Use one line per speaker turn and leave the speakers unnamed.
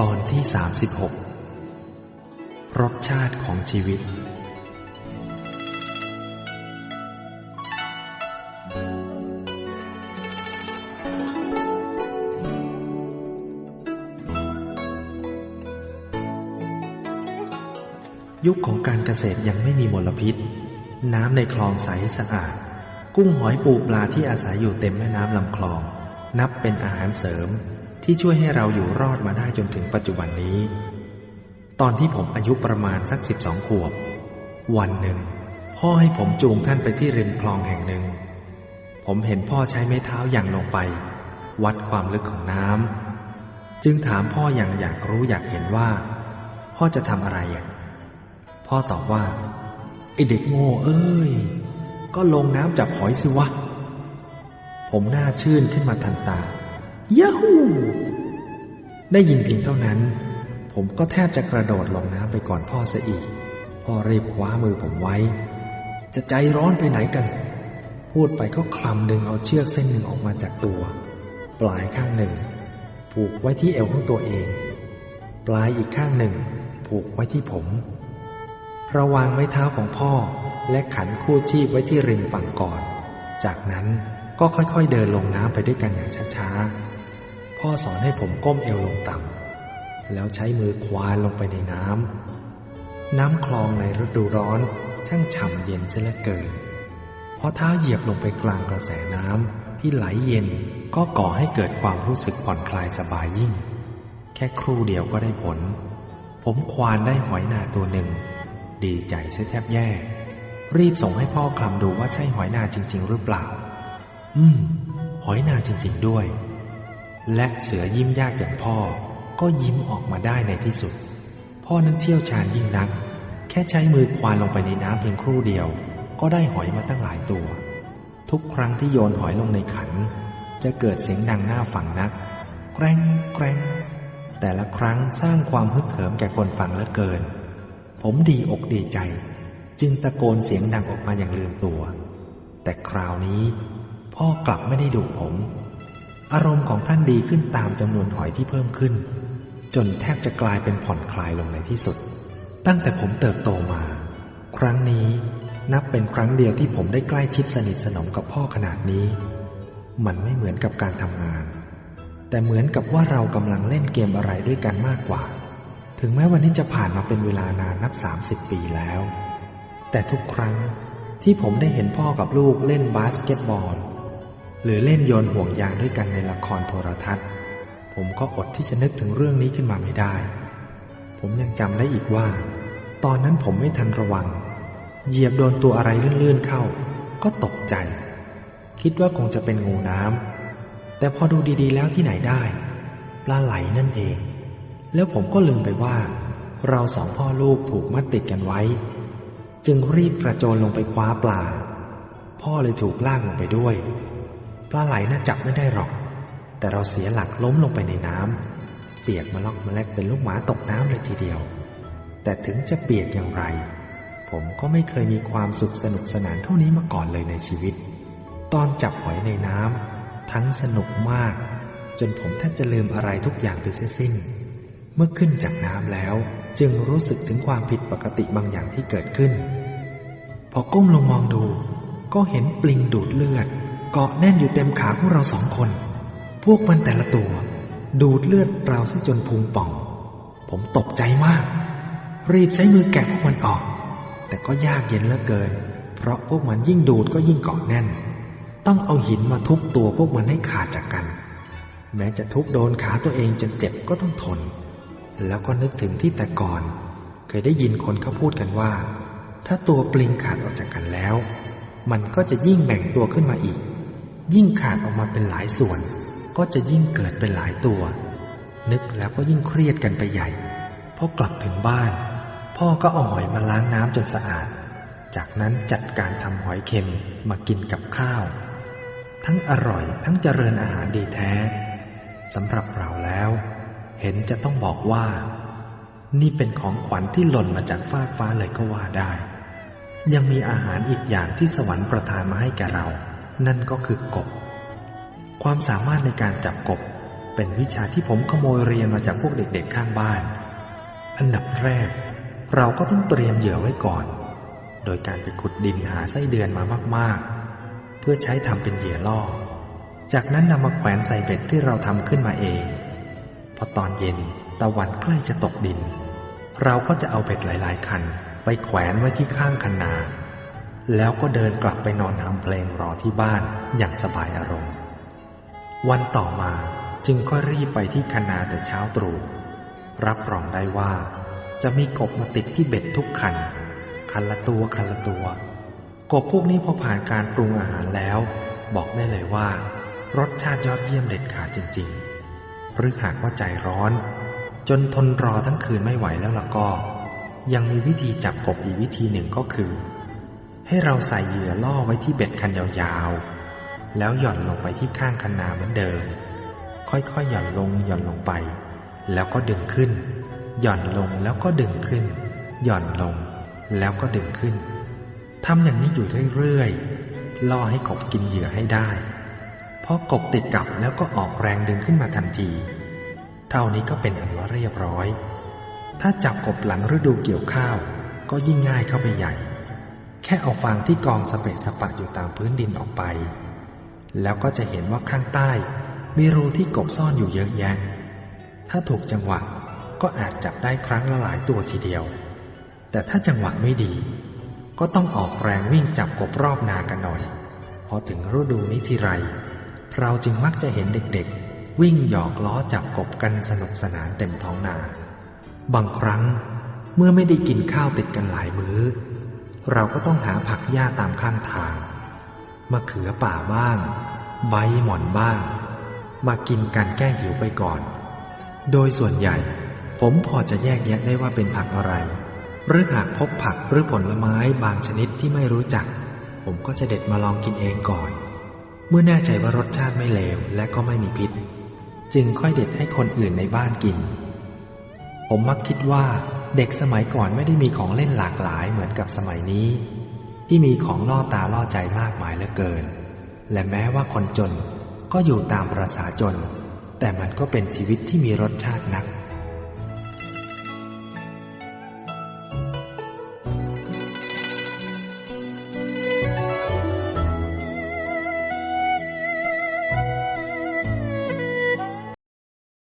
ตอนที่ 36 รสชาติของชีวิต ยุคของการเกษตรยังไม่มีมลพิษ น้ำในคลองใสสะอาด กุ้งหอยปูปลาที่อาศัยอยู่เต็มแม่น้ำลำคลอง นับเป็นอาหารเสริม ที่ช่วยให้เราอยู่รอดมาได้จนถึงปัจจุบันนี้ ตอนที่ผมอายุประมาณสักสิบสองขวบ วันหนึ่ง พ่อให้ผมจูงท่านไปที่ริมคลองแห่งหนึ่ง ผมเห็นพ่อใช้ไม้เท้าอย่างลงไป วัดความลึกของน้ำจึงถามพ่ออย่างอยากรู้อยากเห็นว่า พ่อจะทำอะไรอะพ่อตอบว่าไอเด็กโง่เอ้ย ก็ลงน้ำจับหอยสิวะ ผมหน้าชื่นขึ้นมาทันตา ยาฮูได้ยินเพียงเท่านั้น ผมก็แทบจะกระโดดลงน้ำไปก่อนพ่อซะอีก พ่อรีบคว้ามือผมไว้ จะใจร้อนไปไหนกัน พูดไปก็คลำดึงเอาเชือกเส้นหนึ่งออกมาจากตัว ปลายข้างหนึ่ง ผูกไว้ที่เอวของตัวเอง ปลายอีกข้างหนึ่ง ผูกไว้ที่ผมระวางไม้เท้าของพ่อและขันคู่ชีพไว้ที่ริมฝั่งก่อน จากนั้นก็ค่อยๆเดินลงน้ำไปด้วยกันอย่างช้าๆ พ่อสอนให้ผมก้มเอวลงต่ำแล้วใช้มือควานลงไปในน้ำ น้ำคลองในฤดูร้อนช่างฉ่ำเย็นเสียเหลือเกินพอเท้าเหยียบลงไปกลางกระแสน้ำที่ไหลเย็นก็ก่อให้เกิดความรู้สึกผ่อนคลายสบายยิ่ง แค่ครู่เดียวก็ได้ผล ผมควานได้หอยนาตัวหนึ่ง ดีใจเสียแทบแย่ รีบส่งให้พ่อคลำดูว่าใช่หอยนาจริง ๆ หรือเปล่า อืม หอยนาจริง ๆ ด้วย และเสือยิ้มยากอย่างพ่อ ก็ยิ้มออกมาได้ในที่สุด พ่อนั้นเชี่ยวชาญยิ่งนัก แค่ใช้มือควานลงไปในน้ำเพียงครู่เดียว ก็ได้หอยมาตั้งหลายตัว ทุกครั้งที่โยนหอยลงในขัน จะเกิดเสียงดังหน้าฝั่งนัก แกร้งแกร้งแต่ละครั้งสร้างความฮึกเหิมแก่คนฟังเหลือเกิน ผมดีอกดีใจ จึงตะโกนเสียงดังออกมาอย่างลืมตัว แต่คราวนี้ พ่อกลับไม่ได้ดุผม อารมณ์ของท่านดีขึ้นตามจำนวนหอยที่เพิ่มขึ้น จนแทบจะกลายเป็นผ่อนคลายลงในที่สุด ตั้งแต่ผมเติบโตมา ครั้งนี้นับเป็นครั้งเดียวที่ผมได้ใกล้ชิดสนิทสนมกับพ่อขนาดนี้ มันไม่เหมือนกับการทำงาน แต่เหมือนกับว่าเรากำลังเล่นเกมอะไรด้วยกันมากกว่า ถึงแม้วันนี้จะผ่านมาเป็นเวลานานนับ 30 ปีแล้ว แต่ทุกครั้งที่ผมได้เห็นพ่อกับลูกเล่นบาสเกตบอล หรือเล่นโยนห่วงยางด้วยกันในละครโทรทัศน์ ผมก็อดที่จะนึกถึงเรื่องนี้ขึ้นมาไม่ได้ ผมยังจำได้อีกว่า ตอนนั้นผมไม่ทันระวัง เหยียบโดนตัวอะไรลื่นๆเข้า ก็ตกใจ คิดว่าคงจะเป็นงูน้ำแต่พอดูดีๆแล้วที่ไหนได้ปลาไหลนั่นเอง แล้วผมก็ลืมไปว่า เราสองพ่อลูกถูกมัดติดกันไว้ จึงรีบกระโจนลงไปคว้าปลา พ่อเลยถูกลากลงไปด้วย ปลาไหลน่าจับไม่ได้หรอก แต่เราเสียหลักล้มลงไปในน้ำเปียกมาล็อกมาแลกเป็นลูกหมาตกน้ำเลยทีเดียว แต่ถึงจะเปียกอย่างไร ผมก็ไม่เคยมีความสุขสนุกสนานเท่านี้มาก่อนเลยในชีวิต ตอนจับหอยในน้ำทั้งสนุกมาก จนผมแทบจะลืมอะไรทุกอย่างไปเสียสิ้น เมื่อขึ้นจากน้ำแล้วจึงรู้สึกถึงความผิดปกติบางอย่างที่เกิดขึ้น พอก้มลงมองดู ก็เห็นปลิงดูดเลือด เกาะแน่นอยู่เต็มขาพวกเราสองคน พวกมันแต่ละตัว ดูดเลือดเราซะจนพุงป่อง ผมตกใจมาก รีบใช้มือแกะพวกมันออก แต่ก็ยากเย็นเหลือเกิน เพราะพวกมันยิ่งดูดก็ยิ่งเกาะแน่น ต้องเอาหินมาทุบตัวพวกมันให้ขาดจากกัน แม้จะทุบโดนขาตัวเองจนเจ็บก็ต้องทน แล้วก็นึกถึงที่แต่ก่อน เคยได้ยินคนเขาพูดกันว่า ถ้าตัวปลิงขาดออกจากกันแล้วมันก็จะยิ่งแบ่งตัวขึ้นมาอีก ยิ่งขาดออกมาเป็นหลายส่วน ก็จะยิ่งเกิดเป็นหลายตัว นึกแล้วก็ยิ่งเครียดกันไปใหญ่พอกลับถึงบ้าน พ่อก็เอาหอยมาล้างน้ำจนสะอาด จากนั้นจัดการทำหอยเค็มมากินกับข้าว ทั้งอร่อยทั้งเจริญอาหารดีแท้สำหรับเราแล้ว เห็นจะต้องบอกว่า นี่เป็นของขวัญที่หล่นมาจากฟากฟ้าเลยก็ว่าได้ ยังมีอาหารอีกอย่างที่สวรรค์ประทานมาให้แก่เรา นั่นก็คือกบ ความสามารถในการจับกบ เป็นวิชาที่ผมขโมยเรียนมาจากพวกเด็กๆข้างบ้าน อันดับแรก เราก็ต้องเตรียมเหยื่อไว้ก่อน โดยการไปขุดดินหาไส้เดือนมามากๆ เพื่อใช้ทำเป็นเหยื่อล่อ จากนั้นนำมาแขวนใส่เบ็ดที่เราทำขึ้นมาเอง พอตอนเย็นตะวันใกล้จะตกดิน เราก็จะเอาเบ็ดหลาย ๆ คันไปแขวนไว้ที่ข้างคันนา แล้วก็เดินกลับไปนอนทำเพลงรอที่บ้านอย่างสบายอารมณ์ วันต่อมาจึงก็รีบไปที่คันนาแต่เช้าตรู่รับรองได้ว่า จะมีกบมาติดที่เบ็ดทุกคัน คันละตัวคันละตัว กบพวกนี้พอผ่านการปรุงอาหารแล้ว บอกได้เลยว่า รสชาติยอดเยี่ยมเด็ดขาดจริงๆหรือหากว่าใจร้อน จนทนรอทั้งคืนไม่ไหวแล้วล่ะก็ ยังมีวิธีจับกบอีกวิธีหนึ่งก็คือ ให้เราใส่เหยื่อล่อไว้ที่เบ็ดคันยาวๆ แล้วหย่อนลงไปที่ข้างคันนาเหมือนเดิม ค่อยๆ หย่อนลงหย่อนลงไป แล้วก็ดึงขึ้น หย่อนลงแล้วก็ดึงขึ้น หย่อนลงแล้วก็ดึงขึ้นทำอย่างนี้อยู่เรื่อยๆ ล่อให้กบกินเหยื่อให้ได้พอกบติดกับแล้วก็ออกแรงดึงขึ้นมาทันที เท่านี้ก็เป็นอันว่าเรียบร้อย ถ้าจับกบหลังฤดูเกี่ยวข้าว ก็ยิ่งง่ายเข้าไปใหญ่ แค่เอาฟางที่กองสเปะสปะอยู่ตามพื้นดินออกไป แล้วก็จะเห็นว่าข้างใต้ มีรูที่กบซ่อนอยู่เยอะแยะ ถ้าถูกจังหวะก็อาจจับได้ครั้งละหลายตัวทีเดียว แต่ถ้าจังหวะไม่ดี ก็ต้องออกแรงวิ่งจับกบรอบนากันหน่อย พอถึงฤดูนี้ทีไร เราจึงมักจะเห็นเด็กๆ วิ่งหยอกล้อจับกบกันสนุกสนานเต็มท้องนา บางครั้งเมื่อไม่ได้กินข้าวติดกันหลายมื้อ เราก็ต้องหาผักหญ้าตามข้างทาง มะเขือป่าบ้าง ใบหม่อนบ้าง มากินกันแก้หิวไปก่อน โดยส่วนใหญ่ ผมพอจะแยกแยะได้ว่าเป็นผักอะไร หรือหากพบผักหรือผลไม้บางชนิดที่ไม่รู้จัก ผมก็จะเด็ดมาลองกินเองก่อน เมื่อแน่ใจว่ารสชาติไม่เลวและก็ไม่มีพิษ จึงค่อยเด็ดให้คนอื่นในบ้านกิน ผมมักคิดว่า เด็กสมัยก่อนไม่ได้มีของเล่นหลากหลายเหมือนกับสมัยนี้ ที่มีของล่อตาล่อใจมากมายเหลือเกิน และแม้ว่าคนจนก็อยู่ตามประษาจน แต่มันก็เป็นชีวิตที่มีรสชาตินัก